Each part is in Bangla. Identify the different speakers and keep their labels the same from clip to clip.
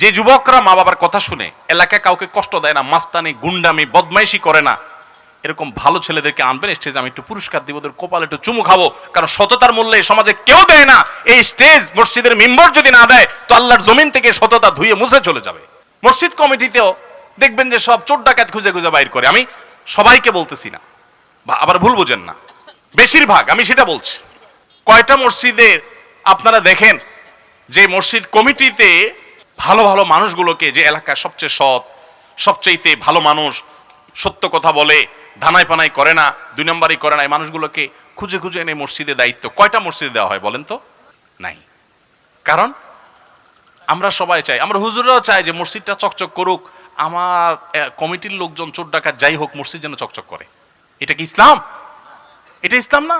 Speaker 1: যে যুবকরা মা বাবার কথা শুনে, এলাকায় কাউকে কষ্ট দেয় না, মাস্তানি, গুন্ডামি, বদমাইশি করে না। এরকম ভালো ছেলেদেরকে আনবেন স্টেজে, আমি একটু পুরস্কার দিব, ওদের কপাল একটু চুমু খাব, কারণ সততার মূল্যে সমাজে কেউ দেয় না। এই স্টেজ, মসজিদের মেম্বর যদি না দেয়, তো আল্লাহর জমিন থেকে সততা ধুয়ে মুছে চলে যাবে। মসজিদ কমিটিতেও দেখবেন যে সব চোর ডাকাত খুঁজে খুঁজে বাইর করে। আমি সবাইকে বলতেছি না, বা আবার ভুল বোঝেন না। বেশিরভাগ, আমি সেটা বলছি। কয়টা মসজিদে আপনারা দেখেন, যে মসজিদ কমিটিতে ভালো ভালো মানুষগুলোকে যে এলাকার সবচেয়ে সৎ সবচেয়েতে ভালো মানুষ সত্য কথা বলে ধানাই পানাই করে না, দুই নম্বরই করে না, এই মানুষগুলোকে খুঁজে খুঁজে এনে মসজিদে দায়িত্ব। কয়টা মসজিদে দেওয়া হয় বলেন তো? নাই। কারণ আমরা সবাই চাই, আমরা হুজুরাও চাই যে মসজিদটা চকচক করুক, আমার কমিটির লোকজন চোর ডাকাত যাই হোক, মসজিদ যেন চকচক করে। এটা কি ইসলাম? এটা ইসলাম না।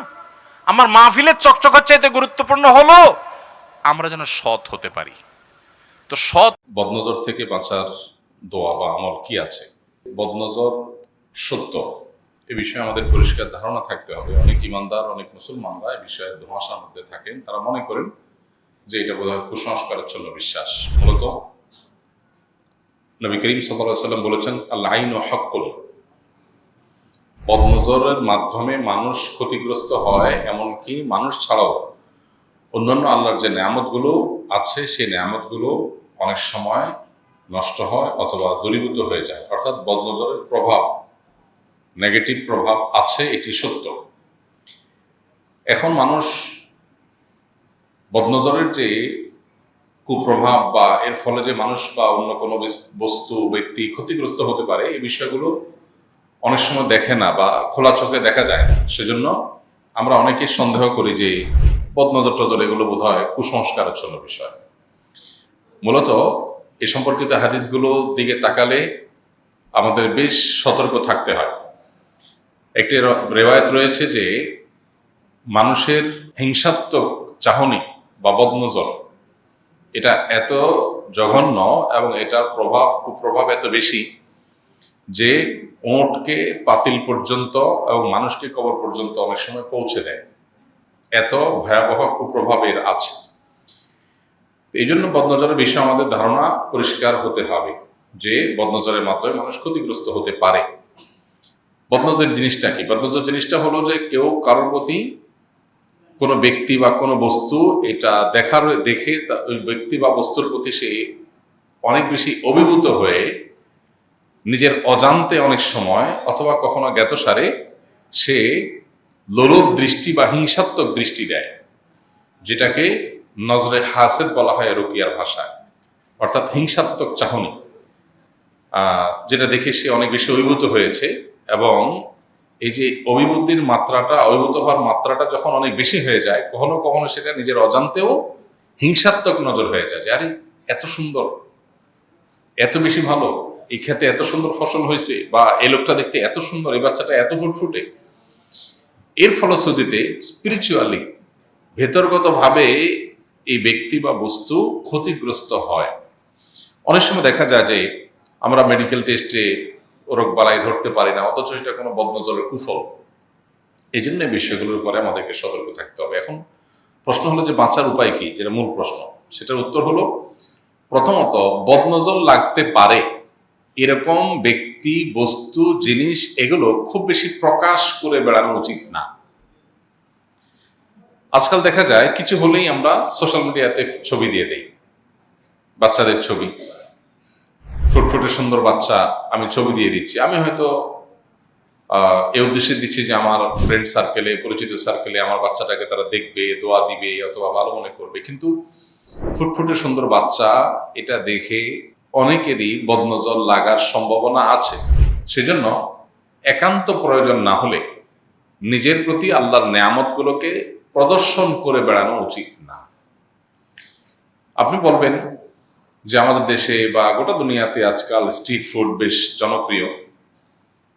Speaker 1: আমার মাহফিলের চকচকের চাইতে গুরুত্বপূর্ণ হলো আমরা যেন সৎ হতে পারি। তো সৎ
Speaker 2: বদনজর থেকে বাঁচার দোয়া বা আমল কি আছে? বদনজর সত্য। এ বিষয়ে আমাদের পরিষ্কার ধারণা থাকতে হবে। অনেক ইমানদার, অনেক মুসলমানরা এ বিষয়ে ধোঁয়াশার মধ্যে থাকেন। তারা মনে করেন যে এটা বোধহয় জন্য বিশ্বাস। মূলত নবী করিম সাল্লাম বলেছেন আল্লাহ ও হকুল বদনজরের মাধ্যমে মানুষ ক্ষতিগ্রস্ত হয় এমনকি মানুষ ছাড়াও। অন্যান্য আল্লাহর যে নিয়ামতগুলো আছে, সেই নিয়ামতগুলো অনেক সময় নষ্ট হয় অথবা দূরীভূত হয়ে যায়। অর্থাৎ বদনজরের প্রভাব নেগেটিভ প্রভাব আছে, এটি সত্য। এখন মানুষ বদনজরের যে কুপ্রভাব বা এর ফলে যে মানুষ বা অন্য কোনো বস্তু, ব্যক্তি ক্ষতিগ্রস্ত হতে পারে, এই বিষয়গুলো অনেক সময় দেখে না বা খোলা চোখে দেখা যায় না। সেজন্য আমরা অনেকে সন্দেহ করি যে বদনজর টজর এগুলো বোধ হয় কুসংস্কারের জন্য বিষয়। মূলত এ সম্পর্কিত হাদিসগুলো দিকে তাকালে আমাদের বেশ সতর্ক থাকতে হয়। একটি রেওয়ায়ত রয়েছে যে মানুষের হিংসাত্মক চাহনি বা বদনজর এটা এত জঘন্য এবং এটার প্রভাব, কুপ্রভাব এত বেশি যে ওঁটকে পাতিল পর্যন্ত এবং মানুষকে কবর পর্যন্ত অনেক সময় পৌঁছে দেয়। এত ভয়াবহ কুপ্রভাবের আছে। এই জন্য বদনজরের বিষয়ে আমাদের ধারণা পরিষ্কার হতে হবে যে বদনজরের মাধ্যমে মানুষ ক্ষতিগ্রস্ত হতে পারে। বদনজর জিনিসটা কি? বদনজর জিনিসটা হলো যে কেউ কারোর প্রতি কোনো ব্যক্তি বা কোনো বস্তু এটা দেখার, দেখে ওই ব্যক্তি বা বস্তুর প্রতি সে অনেক বেশি অভিভূত হয়ে নিজের অজান্তে অনেক সময় অথবা কখনো জ্ঞাতসারে সে লোলভ দৃষ্টি বা হিংসাত্মক দৃষ্টি দেয়, যেটাকে নজরে হাসেদ বলা হয় রুকিয়ার ভাষায়। অর্থাৎ হিংসাত্মক চাহনি যেটা দেখে সে অনেক বেশি অভিভূত হয়েছে এবং এই যে অভিভূতির মাত্রাটা, অভিভূত হওয়ার মাত্রাটা যখন অনেক বেশি হয়ে যায়, কখনো কখনো সেটা নিজের অজান্তেও হিংসাত্মক নজর হয়ে যায় যে, আরে, এত সুন্দর, এত বেশি ভালো, এই ক্ষেতে এত সুন্দর ফসল হয়েছে বা এই লোকটা দেখতে এত সুন্দর, এই বাচ্চাটা এত ফুটফুটে। এর ফলশ্রুতিতে স্পিরিচুয়ালি ভেতরগতভাবে এই ব্যক্তি বা বস্তু ক্ষতিগ্রস্ত হয়। অনেক সময় দেখা যায় যে আমরা মেডিকেল টেস্টে রোগ বালাই ধরতে পারি না, অথচ এটা কোনো বদনজরের কুফল। এই জন্য বিষয়গুলোর উপরে আমাদেরকে সতর্ক থাকতে হবে। এখন প্রশ্ন হলো যে বাঁচার উপায় কি? যেটা মূল প্রশ্ন। সেটার উত্তর হলো, প্রথমত বদনজর লাগতে পারে। এরকম ব্যক্তি, বস্তু, জিনিস এগুলো খুব বেশি প্রকাশ করে বেড়ানো উচিত না। আজকাল দেখা যায় কিছু হলেই আমরা সোশ্যাল মিডিয়াতে ছবি দিয়ে দেই। বাচ্চাদের ছবি। ফুটফুটে সুন্দর বাচ্চা, আমি ছবি দিয়ে দিচ্ছি। আমি হয়তো এ উদ্দেশ্যে দিচ্ছি যে আমার ফ্রেন্ড সার্কেলে পরিচিত সার্কেলে আমার বাচ্চাটাকে তারা দেখবে, দোয়া দিবে, অথবা ভালো মনে করবে। কিন্তু ফুটফুটে সুন্দর বাচ্চা, এটা দেখে অনেকেরই বদনজর লাগার সম্ভাবনা আছে। সেজন্য একান্ত প্রয়োজন না হলে নিজের প্রতি আল্লাহর নেয়ামতগুলোকে প্রদর্শন করে বেড়ানো উচিত না। আপনি বলবেন যে আমাদের দেশে বা গোটা দুনিয়াতে আজকাল স্ট্রিট ফুড বেশ জনপ্রিয়।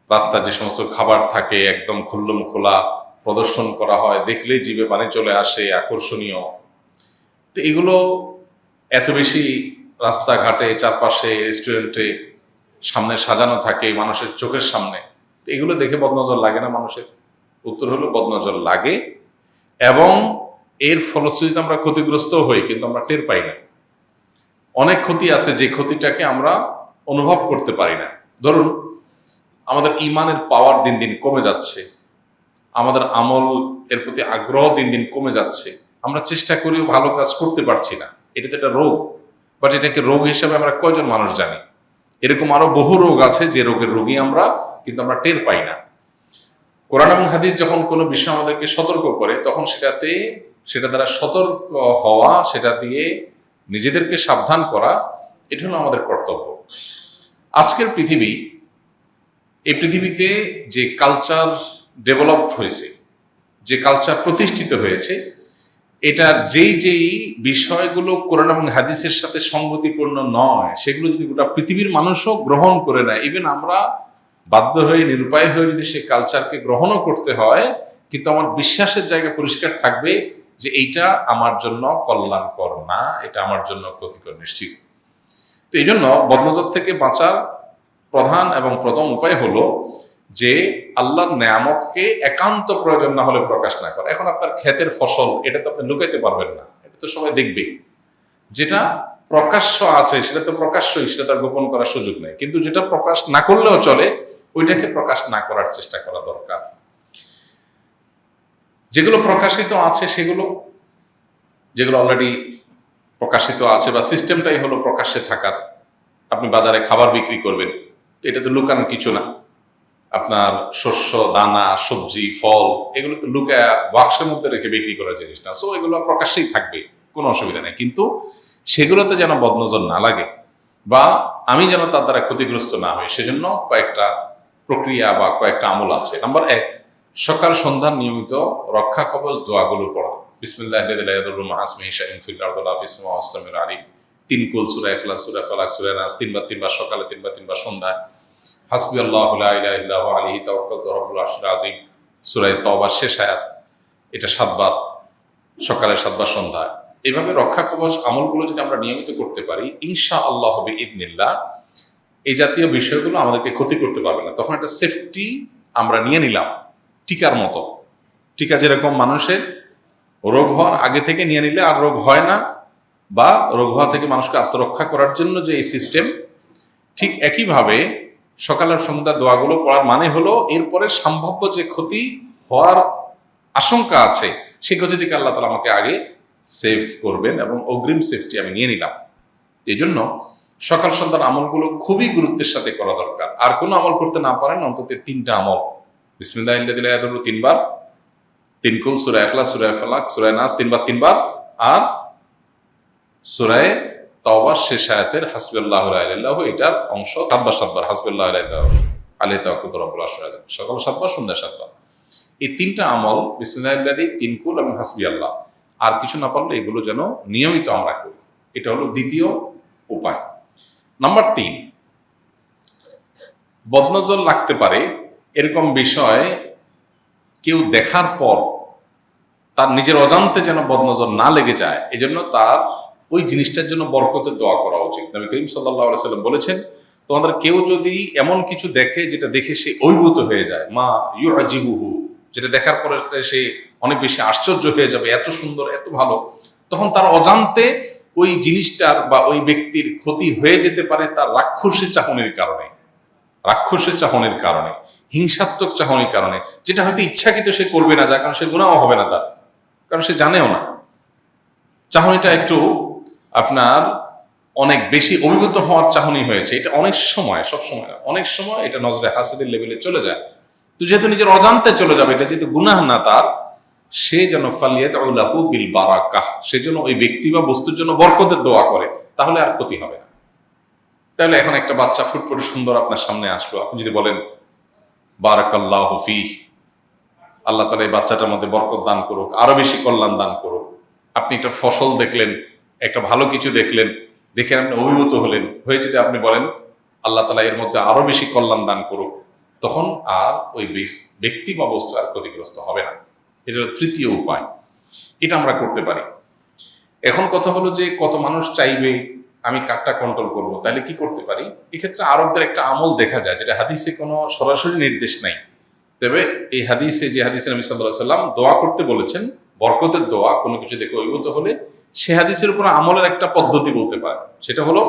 Speaker 2: রাস্তায় যে সমস্ত খাবার থাকে একদম খুল্লুম খোলা প্রদর্শন করা হয়, দেখলেই জীবে পানি চলে আসে, আকর্ষণীয়। তো এগুলো এত বেশি রাস্তাঘাটে, চারপাশে রেস্টুরেন্টে সামনে সাজানো থাকে মানুষের চোখের সামনে। এগুলো দেখে বদনজর লাগে না মানুষের? উত্তর হলো বদনজর লাগে এবং এর ফলশ্রুতিতে আমরা ক্ষতিগ্রস্ত হই, কিন্তু আমরা টের পাই না। অনেক ক্ষতি আছে যে ক্ষতিটাকে আমরা অনুভব করতে পারি না। ধরুন, আমাদের ইমানের পাওয়ার দিন দিন কমে যাচ্ছে, আমাদের আমল এর প্রতি আগ্রহ দিন দিন কমে যাচ্ছে, আমরা চেষ্টা করেও ভালো কাজ করতে পারছি না। এটা তো একটা রোগ। বাট এটাকে রোগ হিসাবে আমরা কয়জন মানুষ জানি? এরকম আরও বহু রোগ আছে যে রোগের রোগী আমরা কিন্তু আমরা টের পাই না। কোরআন এবং হাদিস যখন কোনো বিষয় আমাদেরকে সতর্ক করে, তখন সেটাতে, সেটা দ্বারা সতর্ক হওয়া, সেটা দিয়ে নিজেদেরকে সাবধান করা, এটা হলো আমাদের কর্তব্য। আজকের পৃথিবী, এই পৃথিবীতে যে কালচার ডেভেলপড হয়েছে, যে কালচার প্রতিষ্ঠিত হয়েছে এটার যেই যেই বিষয়গুলো কোরআন এবং হাদিসের সাথে সঙ্গতিপূর্ণ নয়, সেগুলো যদি গোটা পৃথিবীর মানুষও গ্রহণ করে নেয় ইভেন আমরা বাধ্য হয়ে, নিরুপায় হয়ে যদি সে কালচারকে গ্রহণও করতে হয়, কিন্তু আমার বিশ্বাসের জায়গা পরিষ্কার থাকবে যে এইটা আমার জন্য কল্যাণকর না, এটা আমার জন্য ক্ষতিকর নিশ্চিত। তো এই জন্য বদনজর থেকে বাঁচার প্রধান এবং প্রথম উপায় হলো যে আল্লাহর নেয়ামতকে একান্ত প্রয়োজন না হলে প্রকাশ না করা। এখন আপনার ক্ষেতের ফসল, এটা তো আপনি লুকাইতে পারবেন না। এটা তো সবাই দেখবে। যেটা প্রকাশ্য আছে, সেটা তো প্রকাশ্যই, সেটা তার গোপন করার সুযোগ নেই। কিন্তু যেটা প্রকাশ না করলেও চলে, ওইটাকে প্রকাশ না করার চেষ্টা করা দরকার। যেগুলো প্রকাশিত আছে, সেগুলো, যেগুলো অলরেডি প্রকাশিত আছে বা সিস্টেমটাই হলো প্রকাশ্যে থাকার। আপনি বাজারে খাবার বিক্রি করবেন, তো এটা তো লুকানোর কিছু না। আপনার শস্য, দানা, সবজি, ফল, এগুলো তো লুকায় বাক্সের মধ্যে রেখে বিক্রি করার জিনিস না। সো এগুলো প্রকাশ্যেই থাকবে, কোনো অসুবিধা নেই। কিন্তু সেগুলোতে যেন বদনজর না লাগে বা আমি যেন তার দ্বারা ক্ষতিগ্রস্ত না হই, সেজন্য কয়েকটা প্রক্রিয়া বা কয়েকটা আমল আছে। নাম্বার এক, সকাল সন্ধ্যা নিয়মিত রক্ষা কবচ দোয়াগুলো পড়া। বিসমিল্লাহ তিন কুল সুরা ইখলাস, সুরা ফালাক, সুরা নাস, তিনবার তিনবার সকালে, তিনবার তিনবার সন্ধ্যায়। হাসবি আল্লাহ ইল্লাহ আলী তাওয়াক্কালতু রব্বুল আরশিল আজিম সূরা তওবার শেষ আয়াত। এটা সাতবার, সকালে সাতবার সন্ধ্যায় এভাবে রক্ষা কবচ আমলগুলো যদি আমরা নিয়মিত করতে পারি ইনশা আল্লাহ হবে ইদনিল্লাহ এই জাতীয় বিষয়গুলো আমাদেরকে ক্ষতি করতে পারবে না। তখন একটা সেফটি আমরা নিয়ে নিলাম, টিকার মতো। টিকা যেরকম মানুষের রোগ হওয়ার আগে থেকে নিয়ে নিলে আর রোগ হয় না, বা রোগ হওয়া থেকে মানুষকে আত্মরক্ষা করার জন্য যে এই সিস্টেম ঠিক একইভাবে সকালের সন্ধ্যা দোয়াগুলো পড়ার মানে হলো, এরপরে সম্ভাব্য যে ক্ষতি হওয়ার আশঙ্কা আছে, সেই ক্ষতি থেকে আল্লাহ তালা আমাকে আগে সেভ করবেন এবং অগ্রিম সেফটি আমি নিয়ে নিলাম। এই জন্য সকাল সন্ধ্যার আমলগুলো খুবই গুরুত্বের সাথে করা দরকার। আর কোনো আমল করতে না পারেন, অন্তত তিনটা আমল। বিসমিল্লাহ দিলে তিনবার, তিন কুল সুরায় এখলা সুরায় ফালাক সুরায় নাস তিনবার তিনবার, আর সুরায় শেষ আয়াতের হাসবুল্লাহ এটার অংশ সাতবার সাতবার হাসবুল্লাহ সকাল সাতবার সন্ধ্যা সাতবার এই তিনটা আমল, বিসমিল্লাহ তিন কুল এবং হাসবি আল্লাহ আর কিছু না পারলে এগুলো যেন নিয়মিত আমরা করি। এটা হলো দ্বিতীয় উপায়। নাম্বার তিন, বদনজর লাগতে পারে এরকম বিষয় কেউ দেখার পর তার নিজের অজান্তে যেন বদনজর না লেগে যায়, এজন্য তার ওই জিনিসটার জন্য বরকতের দোয়া করা উচিত। নবী করিম সাল্লাহ সাল্লাম বলেছেন, তোমাদের কেউ যদি এমন কিছু দেখে যেটা দেখে সে অভিভূত হয়ে যায়, মা ইউ আজিবুহু যেটা দেখার পরে সে অনেক বেশি আশ্চর্য হয়ে যাবে, এত সুন্দর, এত ভালো, তখন তার অজান্তে ওই জিনিসটার বা ওই ব্যক্তির ক্ষতি হয়ে যেতে পারে তার রাক্ষসী চাহনির কারণে। রাক্ষসের চাহনির কারণে, হিংসাত্মক চাহনির কারণে, যেটা হয়তো ইচ্ছাকৃত সে করবে না, যার কারণ সে গুণাও হবে না তার, কারণ সে জানেও না। চাহনিটা একটু আপনার অনেক বেশি অভিভূত হওয়ার চাহনি হয়েছে। এটা অনেক সময়, সব সময় অনেক সময় এটা নজরে হাসিদের লেভেলে চলে যায়। তো যেহেতু নিজের অজান্তে চলে যাবে, এটা যেহেতু গুনাহ না তার, সে যেন ফালিয়াত আউলাহু বিল বারাকাহ, সে যেন ওই ব্যক্তি বা বস্তুর জন্য বরকতের দোয়া করে, তাহলে আর ক্ষতি হবে না। তাহলে এখন একটা বাচ্চা ফুটফুটে সুন্দর আপনার সামনে আসলো। আপনি যদি বলেন, বারাকাল্লাহ ফি আল্লাহ তালা এই বাচ্চাটার মধ্যে বরকত দান করুক, আরও বেশি কল্যাণ দান করুক। আপনি একটা ফসল দেখলেন একটা ভালো কিছু দেখলেন, দেখে আপনি অভিভূত হলেন। হয়ে যদি আপনি বলেন, আল্লাহ তালা এর মধ্যে আরও বেশি কল্যাণ দান করুক, তখন আর ওই ব্যক্তি বা বস্তু আর ক্ষতিগ্রস্ত হবে না। এটা হলো তৃতীয় উপায়। এটা আমরা করতে পারি। এখন কথা হলো যে, কত মানুষ চাইবে, আমি কাকটা কন্ট্রোল করব, তাহলে কি করতে পারি? এক্ষেত্রে আরবদের একটা আমল দেখা যায়, যেটা হাদিসে কোনো সরাসরি নির্দেশ নাই। তবে এই হাদিসে যে হাদিসে নবী সাল্লাহ সাল্লাম দোয়া করতে বলেছেন, বরকতের দোয়া, কোনো কিছু দেখে অভিভূত হলে সে হাদিসের উপর আমলের একটা পদ্ধতি বলতে পারেন। সেটা হলো,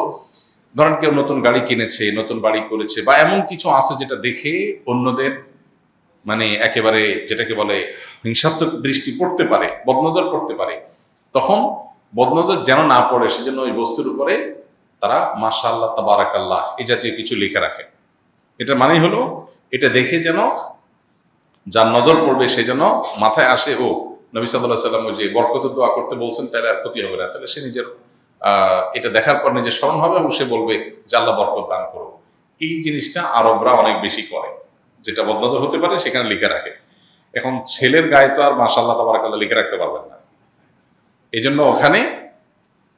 Speaker 2: ধরেন কেউ নতুন গাড়ি কিনেছে, নতুন বাড়ি করেছে, বা এমন কিছু আছে যেটা দেখে অন্যদের মানে একেবারে যেটাকে বলে হিংসাত্মক দৃষ্টি পড়তে পারে, বদনজর পড়তে পারে। তখন বদনজর যেন না পড়ে, সেজন্য ওই বস্তুর উপরে তারা মাশাআল্লাহ, তাবারাকাল্লাহ এই জাতীয় কিছু লিখে রাখে। এটা মানেই হলো, এটা দেখে যেন যার নজর পড়বে, সে যেন মাথায় আসে, ও নবী সাল্লাহ সাল্লাম যে বরকত দোয়া করতে বলছেন, তাহলে আর ক্ষতি হবে না। তাহলে সে নিজের এটা দেখার পর নিজের স্মরণ হবে এবং সে বলবে যে আল্লাহ বরকত দান করো। এই জিনিসটা আরবরা অনেক বেশি করে, যেটা বদনজর হতে পারে, সেখানে লিখে রাখে। এখন ছেলের গায়ে তো আর মাসাল্লাহ তাবারাকাল্লাহ লিখে রাখতে পারবেন না। এই জন্য ওখানে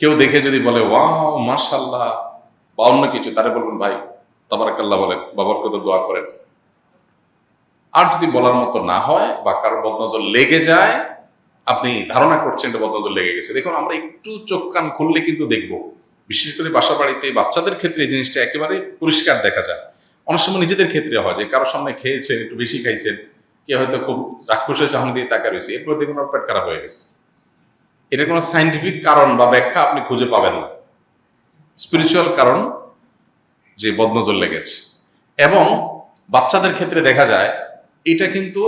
Speaker 2: কেউ দেখে যদি বলে, ওয়াও মাশাল্লাহ বা অন্য কিছু, তারে বলবেন, ভাই, তাবারাকাল্লাহ বলেন, বা বরকত দোয়া করেন। আর যদি বলার মতো না হয় বা কারও বদনজর লেগে যায় আপনি ধারণা করছেন এটা বদনজর লেগে গেছে। দেখুন, আমরা একটু চোখ কান খুললে কিন্তু দেখব। বিশেষ করে বাসা বাড়িতে বাচ্চাদের ক্ষেত্রে এই জিনিসটা একেবারে পরিষ্কার দেখা যায়। অনেক সময় নিজেদের ক্ষেত্রে হয় যে কারোর সামনে খেয়েছেন, একটু বেশি খাইছেন কে হয়তো খুব রাক্ষসের চাহনি দিয়ে তাকা রয়েছে। এরপর দেখুন, ওর পেট খারাপ হয়ে গেছে। এটা কোনো সাইন্টিফিক কারণ বা ব্যাখ্যা আপনি খুঁজে পাবেন না। স্পিরিচুয়াল কারণ যে বদনজর লেগেছে। এবং বাচ্চাদের ক্ষেত্রে দেখা যায়, এটা কিন্তু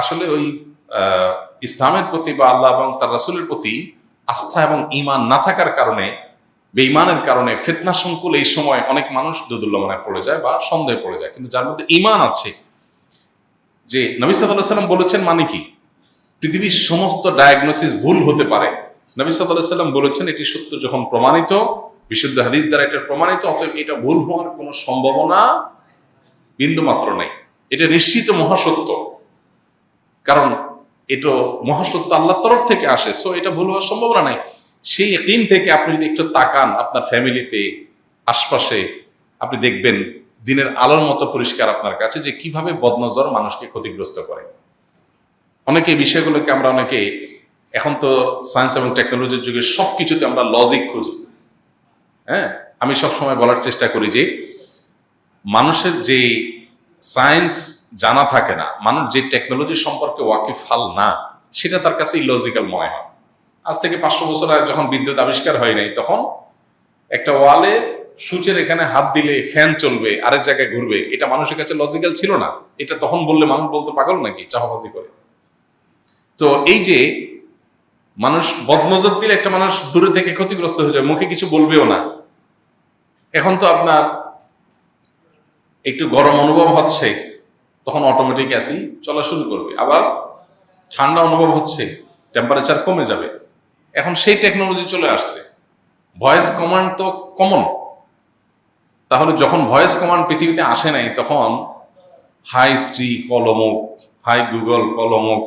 Speaker 2: আসলে ওই ইসলামের প্রতি বা আল্লাহ এবং তার রাসুলের প্রতি আস্থা এবং ইমান না থাকার কারণে, বেঈমানের কারণে ফিতনা সংকুল এই সময় অনেক মানুষ দুদুল্লমানায় পড়ে যায় বা সন্দেহে পড়ে যায়। কিন্তু যার মধ্যে ইমান আছে, যে নবী সাল্লাহ সাল্লাম বলেছেন মানে কি? পৃথিবীর সমস্ত ডায়াগনোসিস ভুল হতে পারে। নবী সাল্লাহ সাল্লাম বলেছেন, এটি সত্য যখন প্রমাণিত, বিশুদ্ধ হাদিস দ্বারা এটা প্রমাণিত, অতএব এটা ভুল হওয়ার কোনো সম্ভাবনা বিন্দু মাত্র নেই। এটা নিশ্চিত মহাসত্য। কারণ এটা মহাসত্য আল্লাহর তরফ থেকে আসে সো এটা ভুল হওয়ার সম্ভাবনা নাই। সেই একদিন থেকে আপনি যদি একটু তাকান আপনার ফ্যামিলিতে আশপাশে, আপনি দেখবেন দিনের আলোর মতো পরিষ্কার আপনার কাছে যে কীভাবে বদনজর মানুষকে ক্ষতিগ্রস্ত করে। অনেকে বিষয়গুলোকে আমরা অনেকে, এখন তো সায়েন্স এবং টেকনোলজির যুগে সব কিছুতে আমরা লজিক খুঁজি। হ্যাঁ? আমি সবসময় বলার চেষ্টা করি যে, মানুষের যে সায়েন্স জানা থাকে না। মানুষ যে টেকনোলজি সম্পর্কে ওয়াকিফাল না, সেটা তার কাছে ইলজিক্যাল মনে হয়। আজ থেকে পাঁচশো বছর আগে যখন বিদ্যুৎ আবিষ্কার হয় নাই, তখন একটা ওয়ালে সূচের এখানে হাত দিলে ফ্যান চলবে, আরেক জায়গায় ঘুরবে, এটা মানুষের কাছে লজিক্যাল ছিল না। এটা তখন বললে মানুষ বলতে পাগল নাকি? চাপাবাজি করে। তো এই যে মানুষ বদনজর দিলে একটা মানুষ দূরে থেকে ক্ষতিগ্রস্ত হয়ে যায়, মুখে কিছু বলবেও না। এখন তো আপনার একটু গরম অনুভব হচ্ছে, তখন অটোমেটিক অ্যাসি চলা শুরু করবে। আবার ঠান্ডা অনুভব হচ্ছে টেম্পারেচার কমে যাবে। এখন সেই টেকনোলজি চলে আসছে। ভয়েস কমান্ড তো কমন তাহলে যখন ভয়েস কমান্ড পৃথিবীতে আসে নাই, তখন হাই শ্রী কলমুক হাই গুগল কলমুক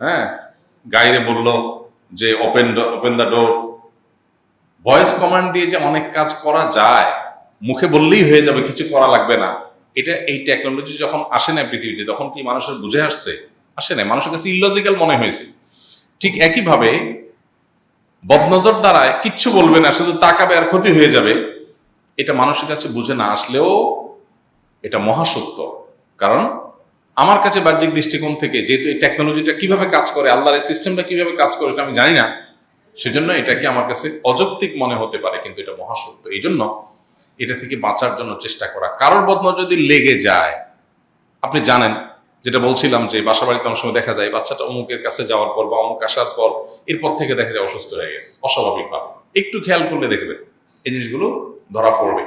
Speaker 2: হ্যাঁ গাইরে বলল যে open open the door voice command দিয়ে যে অনেক কাজ করা যায় মুখে বললেই হয়ে যাবে, কিছু করা লাগবে না। এটা এই টেকনোলজি যখন আসে না পৃথিবীতে, তখন কি মানুষের বুঝে আসছে? আসে না মানুষের কাছে ইলজিক্যাল মনে হয়েছে। ঠিক একইভাবে বদনজর দ্বারায় কিচ্ছু বলবে না, শুধু তাকাবে আর ক্ষতি হয়ে যাবে। এটা মানুষের কাছে বুঝে না আসলেও এটা মহাসত্য। কারণ আমার কাছে বাহ্যিক দৃষ্টিকোণ থেকে যেহেতু এই টেকনোলজিটা কীভাবে কাজ করে, আল্লাহর এই সিস্টেমটা কীভাবে কাজ করে এটা আমি জানি না। সেজন্য এটাকে আমার কাছে অযৌক্তিক মনে হতে পারে, কিন্তু এটা মহাসত্য। এই জন্য এটা থেকে বাঁচার জন্য চেষ্টা করা। কারোর বদন যদি লেগে যায়, আপনি জানেন, যেটা বলছিলাম যে বাসা বাড়িতে অনেক সময় দেখা যায়, বাচ্চাটা অমুকের কাছে যাওয়ার পর বা অমুক আসার পর এরপর থেকে দেখা যায় অসুস্থ হয়ে গেছে, অস্বাভাবিকভাবে। একটু খেয়াল করলে দেখবেন, এই জিনিসগুলো ধরা পড়বে।